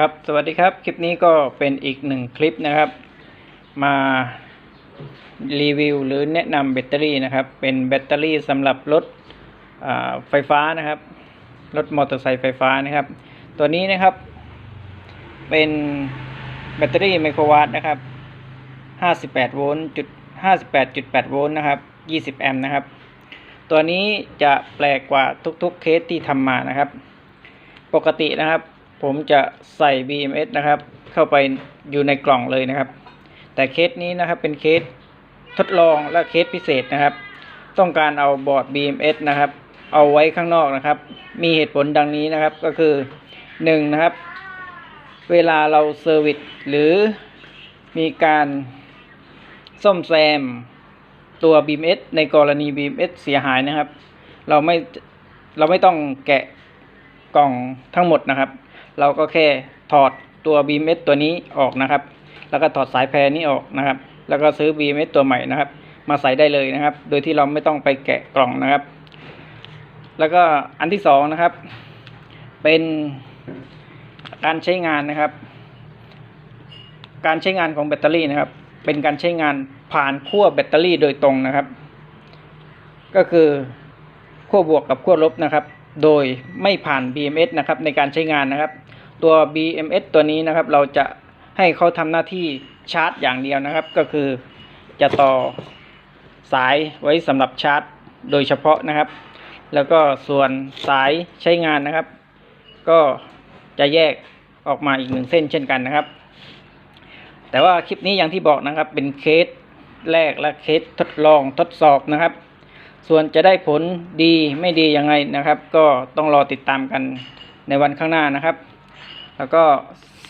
ครับ สวัสดีครับ คลิปนี้ก็เป็นอีกหนึ่งคลิปนะครับ มารีวิวหรือแนะนำแบตเตอรี่นะครับ เป็นแบตเตอรี่สำหรับรถไฟฟ้านะครับ รถมอเตอร์ไซค์ไฟฟ้านะครับ ตัวนี้นะครับ เป็นแบตเตอรี่ไมโครวัตต์นะครับ 58 โวลต์จุด58.8 โวลต์นะครับ 20 แอมป์นะครับ ตัวนี้จะแปลกกว่าทุกๆเคสที่ทำมานะครับ ปกตินะครับ ผมจะใส่ BMS นะครับ เข้าไปอยู่ในกล่องเลยนะครับ แต่เคสนี้นะครับเป็นเคสทดลองและเคสพิเศษนะครับ ต้องการเอาบอร์ด BMS นะครับ เอาไว้ข้างนอกนะครับ มีเหตุผลดังนี้นะครับก็คือหนึ่งนะครับ เวลาเราเซอร์วิสหรือมีการซ่อมแซมตัว BMS ในกรณี BMS เสียหายนะครับ เราไม่เราไม่ต้องแกะกล่องทั้งหมดนะครับ เราก็แค่ถอดตัว BMS ตัวนี้ออกนะครับ แล้วก็ถอดสายแพรนี้ออกนะครับ แล้วก็ซื้อ BMS ตัวใหม่นะครับ มาใส่ได้เลยนะครับ โดยที่เราไม่ต้องไปแกะกล่องนะครับ แล้วก็อันที่สองนะครับ เป็นการใช้งานนะครับ การใช้งานของแบตเตอรี่นะครับ เป็นการใช้งานผ่านขั้วแบตเตอรี่โดยตรงนะครับ ก็คือขั้วบวกกับขั้วลบนะครับ โดยไม่ผ่าน BMS นะครับในการใช้งานนะครับ ตัว BMS ตัวนี้นะครับเราจะให้เขาทำหน้าที่ชาร์จอย่างเดียวนะครับ ก็คือจะต่อสายไว้สำหรับชาร์จโดยเฉพาะนะครับ แล้วก็ส่วนสายใช้งานนะครับ ก็จะแยกออกมาอีกหนึ่งเส้นเช่นกันนะครับ แต่ว่าคลิปนี้อย่างที่บอกนะครับเป็นเคสแรกและเคสทดลองทดสอบนะครับ ส่วนจะได้ผลดีไม่ดียังไงนะครับ ก็ต้องรอติดตามกันในวันข้างหน้านะครับ แล้วก็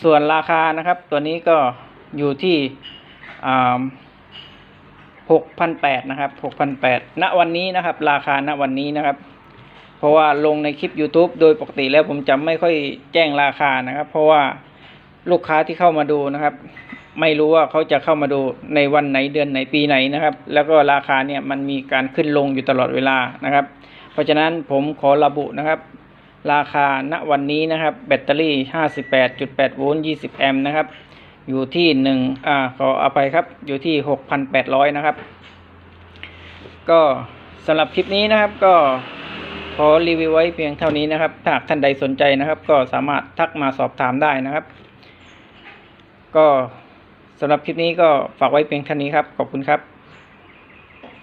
ส่วนราคานะครับ ตัวนี้ก็อยู่ที่หกพันแปดนะครับหกพันแปดณวันนี้นะครับ ราคาณวันนี้นะครับ เพราะว่าลงในคลิป YouTube โดยปกติแล้วผมจะไม่ค่อยแจ้งราคานะครับ เพราะว่าลูกค้าที่เข้ามาดูนะครับ ไม่รู้ว่าเขาจะเข้ามาดูในวันไหนเดือนไหนปีไหนนะครับ แล้วก็ราคาเนี่ยมันมีการขึ้นลงอยู่ตลอดเวลานะครับ เพราะฉะนั้นผมขอระบุนะครับ ราคาณวันนี้นะครับ แบตเตอรี่ 58.8 โวลต์ 20 แอมป์นะครับ อยู่ที่หนึ่งอ่าขออภัยครับอยู่ที่ 6,800 นะครับ ก็สำหรับคลิปนี้นะครับก็ขอรีวิวไว้เพียงเท่านี้นะครับถ้าหากท่านใดสนใจนะครับ ก็สามารถทักมาสอบถามได้นะครับ ก็ สำหรับคลิปนี้ก็ฝากไว้เพียงเท่านี้ครับ ขอบคุณครับ